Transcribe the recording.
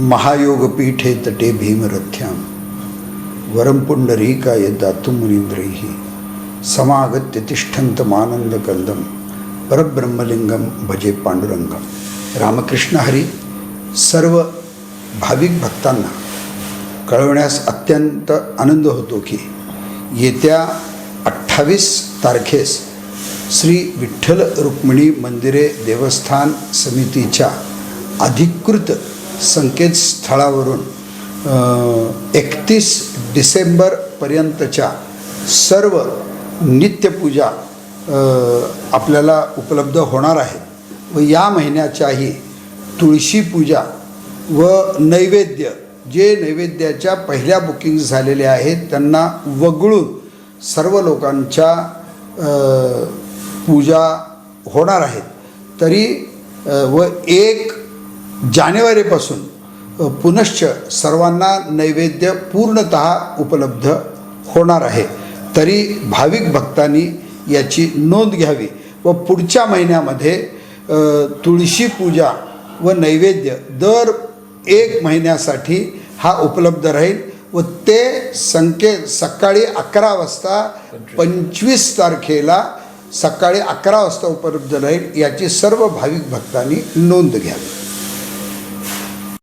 महायोगपीठे तटे भीमरथ्यां वरं पुण्डरीकाय दातुं मुनीन्द्रैः समागत्य तिष्ठन्तमानन्दकन्दं परब्रह्मलिंगम भजे पांडुरंगम रामकृष्ण हरी सर्व भाविक भक्तांना कळवण्यास अत्यंत आनंद होतो की येत्या अठ्ठावीस तारखेस श्री विठ्ठल रुक्मिणी मंदिरे देवस्थान समितीच्या अधिकृत संकेतस्थळावरून एकतीस डिसेंबरपर्यंतच्या सर्व नित्यपूजा आपल्याला उपलब्ध होणार आहेत व या महिन्याच्याही तुळशी पूजा व नैवेद्य जे नैवेद्याच्या पहिल्या बुकिंग झालेल्या आहेत त्यांना वगळून सर्व लोकांच्या पूजा होणार आहेत. तरी व एक जानेवारीपासून पुनश्च सर्वांना नैवेद्य पूर्णत उपलब्ध होणार आहे. तरी भाविक भक्तांनी याची नोंद घ्यावी व पुढच्या महिन्यामध्ये तुळशी पूजा व नैवेद्य दर एक महिन्यासाठी हा उपलब्ध राहील व ते संकेत सकाळी अकरा वाजता पंचवीस तारखेला सकाळी अकरा वाजता उपलब्ध राहील याची सर्व भाविक भक्तांनी नोंद घ्यावी.